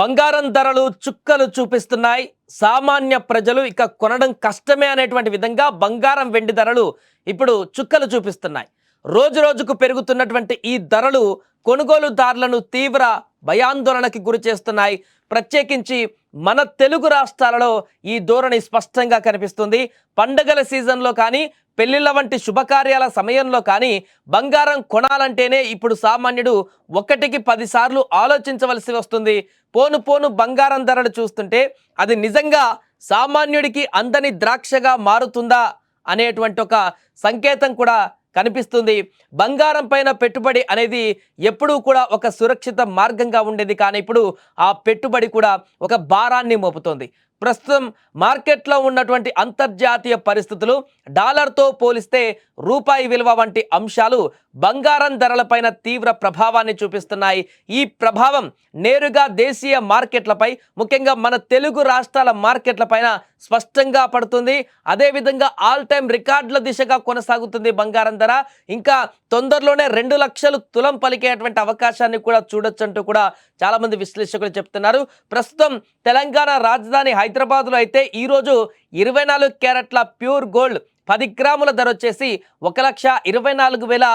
బంగారం ధరలు చుక్కలు చూపిస్తున్నాయి. సామాన్య ప్రజలు ఇక కొనడం కష్టమే అనేటువంటి విధంగా బంగారం వెండి ధరలు ఇప్పుడు చుక్కలు చూపిస్తున్నాయి. రోజు రోజుకు పెరుగుతున్నటువంటి ఈ ధరలు కొనుగోలుదారులను తీవ్ర భయాందోళనకి గురి చేస్తున్నాయి. ప్రత్యేకించి మన తెలుగు రాష్ట్రాలలో ఈ ధోరణి స్పష్టంగా కనిపిస్తుంది. పండగల సీజన్లో కానీ పెళ్ళిళ్ళ వంటి శుభకార్యాల సమయంలో కానీ బంగారం కొనాలంటేనే ఇప్పుడు సామాన్యుడు ఒకటికి పదిసార్లు ఆలోచించవలసి వస్తుంది. పోను పోను బంగారం ధరలు చూస్తుంటే అది నిజంగా సామాన్యుడికి అందని ద్రాక్షగా మారుతుందా అనేటువంటి ఒక సంకేతం కూడా కనిపిస్తుంది. బంగారం పైన పెట్టుబడి అనేది ఎప్పుడూ కూడా ఒక సురక్షిత మార్గంగా ఉండేది కానీ ఇప్పుడు ఆ పెట్టుబడి కూడా ఒక భారాన్ని మోపుతోంది. ప్రస్తుతం మార్కెట్లో ఉన్నటువంటి అంతర్జాతీయ పరిస్థితులు డాలర్తో పోలిస్తే రూపాయి విలువ వంటి అంశాలు బంగారం ధరలపైన తీవ్ర ప్రభావాన్ని చూపిస్తున్నాయి. ఈ ప్రభావం నేరుగా దేశీయ మార్కెట్లపై ముఖ్యంగా మన తెలుగు రాష్ట్రాల మార్కెట్లపైన స్పష్టంగా పడుతుంది. అదేవిధంగా ఆల్ టైమ్ రికార్డుల దిశగా కొనసాగుతుంది బంగారం ధర. ఇంకా తొందరలోనే రెండు లక్షలు తులం పలికేటువంటి అవకాశాన్ని కూడా చూడొచ్చంటూ కూడా చాలామంది విశ్లేషకులు చెప్తున్నారు. ప్రస్తుతం తెలంగాణ రాజధాని హైదరాబాద్లో అయితే ఈరోజు ఇరవై నాలుగు క్యారెట్ల ప్యూర్ గోల్డ్ పది గ్రాముల ధర వచ్చేసి ఒక లక్ష ఇరవై నాలుగు వేల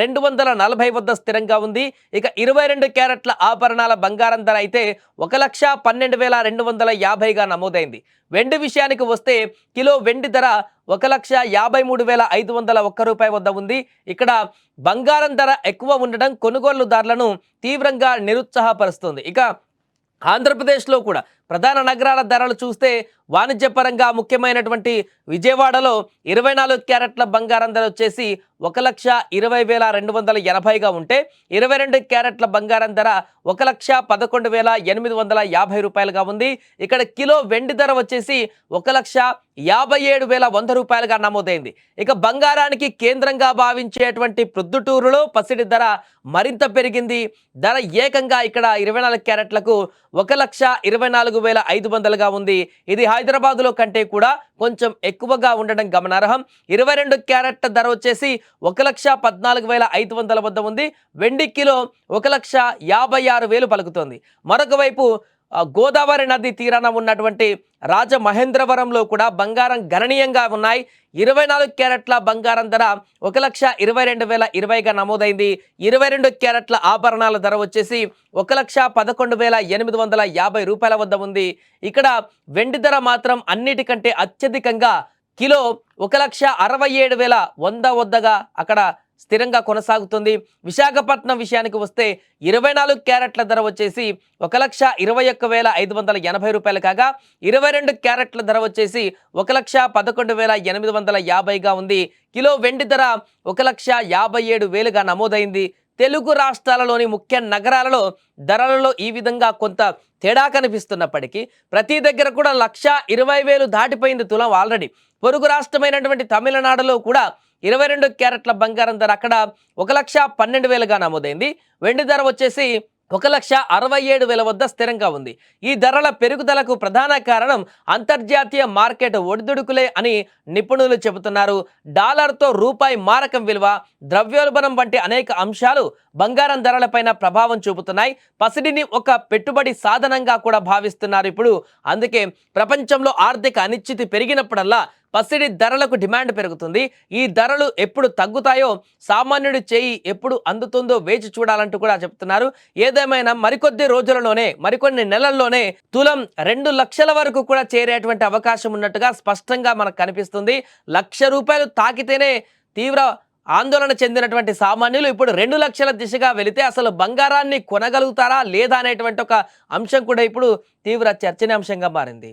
రెండు వందల నలభై వద్ద స్థిరంగా ఉంది. ఇక ఇరవై రెండు క్యారెట్ల ఆభరణాల బంగారం ధర అయితే ఒక లక్ష పన్నెండు వేల రెండు వందల యాభైగా నమోదైంది. వెండి విషయానికి వస్తే కిలో వెండి ధర ఒక లక్ష యాభై మూడు వేల ఐదు వందల ఒక్క రూపాయి వద్ద ఉంది. ఇక్కడ బంగారం ధర ఎక్కువ ఉండడం కొనుగోలుదారులను తీవ్రంగా నిరుత్సాహపరుస్తుంది. ఇక ఆంధ్రప్రదేశ్లో కూడా ప్రధాన నగరాల ధరలు చూస్తే వాణిజ్యపరంగా ముఖ్యమైనటువంటి విజయవాడలో ఇరవై నాలుగు క్యారెట్ల బంగారం ధర వచ్చేసి ఒక లక్ష ఇరవై వేల రెండు వందల ఎనభైగా ఉంటే ఇరవై రెండు క్యారెట్ల బంగారం ధర ఒక లక్ష పదకొండు వేల ఎనిమిది వందల యాభై రూపాయలుగా ఉంది. ఇక్కడ కిలో వెండి ధర వచ్చేసి ఒక లక్ష యాభై ఏడు వేల వంద రూపాయలుగా నమోదైంది. ఇక బంగారానికి కేంద్రంగా భావించేటువంటి ప్రొద్దుటూరులో పసిడి ధర మరింత పెరిగింది. ధర ఏకంగా ఇక్కడ ఇరవై నాలుగు క్యారెట్లకు ఒక లక్ష ఇరవై నాలుగు వేల ఐదు వందలుగా ఉంది. ఇది హైదరాబాద్లో కంటే కూడా కొంచెం ఎక్కువగా ఉండడం గమనార్హం. ఇరవై రెండు క్యారెట్ ధర వచ్చేసి ఒక లక్ష పద్నాలుగు వేల ఐదు వందల వద్ద ఉంది. వెండి కిలో ఒక లక్ష యాభై ఆరు వేలు పలుకుతోంది. మరొక వైపు గోదావరి నది తీరాన ఉన్నటువంటి రాజమహేంద్రవరంలో కూడా బంగారం గణనీయంగా ఉన్నాయి. ఇరవై నాలుగు క్యారెట్ల బంగారం ధర ఒక లక్ష ఇరవై రెండు వేల ఇరవైగా నమోదైంది. ఇరవై రెండు క్యారెట్ల ఆభరణాల ధర వచ్చేసి ఒక లక్ష పదకొండు వేల ఎనిమిది వందల యాభై రూపాయల వద్ద ఉంది. ఇక్కడ వెండి ధర మాత్రం అన్నిటికంటే అత్యధికంగా కిలో ఒక లక్ష అరవై ఏడు వేల వంద వద్దగా అక్కడ స్థిరంగా కొనసాగుతుంది. విశాఖపట్నం విషయానికి వస్తే ఇరవై నాలుగు క్యారెట్ల ధర వచ్చేసి ఒక లక్ష ఇరవై ఒక్క వేల ఐదు వందల ఎనభై రూపాయలు కాగా ఇరవై రెండు క్యారెట్ల ధర వచ్చేసి ఒక లక్ష పదకొండు వేల ఎనిమిది వందల యాభైగా ఉంది. కిలో వెండి ధర ఒక లక్ష యాభై ఏడు వేలుగా నమోదైంది. తెలుగు రాష్ట్రాలలోని ముఖ్య నగరాలలో ధరలలో ఈ విధంగా కొంత తేడా కనిపిస్తున్నప్పటికీ ప్రతి దగ్గర కూడా లక్ష ఇరవై వేలు దాటిపోయింది తులం ఆల్రెడీ పొరుగు రాష్ట్రమైనటువంటి తమిళనాడులో కూడా ఇరవై రెండు క్యారెట్ల బంగారం ధర అక్కడ ఒక లక్ష పన్నెండు వేలుగా నమోదైంది. వెండి ధర వచ్చేసి ఒక లక్ష అరవై ఏడు వేల వద్ద స్థిరంగా ఉంది. ఈ ధరల పెరుగుదలకు ప్రధాన కారణం అంతర్జాతీయ మార్కెట్ ఒడిదుడుకులే అని నిపుణులు చెబుతున్నారు. డాలర్తో రూపాయి మారకం విలువ ద్రవ్యోల్బణం వంటి అనేక అంశాలు బంగారం ధరలపైన ప్రభావం చూపుతున్నాయి. పసిడిని ఒక పెట్టుబడి సాధనంగా కూడా భావిస్తున్నారు ఇప్పుడు. అందుకే ప్రపంచంలో ఆర్థిక అనిశ్చితి పెరిగినప్పుడల్లా పసిడి ధరలకు డిమాండ్ పెరుగుతుంది. ఈ ధరలు ఎప్పుడు తగ్గుతాయో సామాన్యుడి చేయి ఎప్పుడు అందుతుందో వేచి చూడాలంటూ కూడా చెప్తున్నారు. ఏదేమైనా మరికొద్ది రోజులలోనే మరికొన్ని నెలల్లోనే తులం రెండు లక్షల వరకు కూడా చేరేటువంటి అవకాశం ఉన్నట్టుగా స్పష్టంగా మనకు కనిపిస్తుంది. లక్ష రూపాయలు తాకితేనే తీవ్ర ఆందోళన చెందినటువంటి సామాన్యులు ఇప్పుడు రెండు లక్షల దిశగా వెళితే అసలు బంగారాన్ని కొనగలుగుతారా లేదా అనేటువంటి ఒక అంశం కూడా ఇప్పుడు తీవ్ర చర్చనీయాంశంగా మారింది.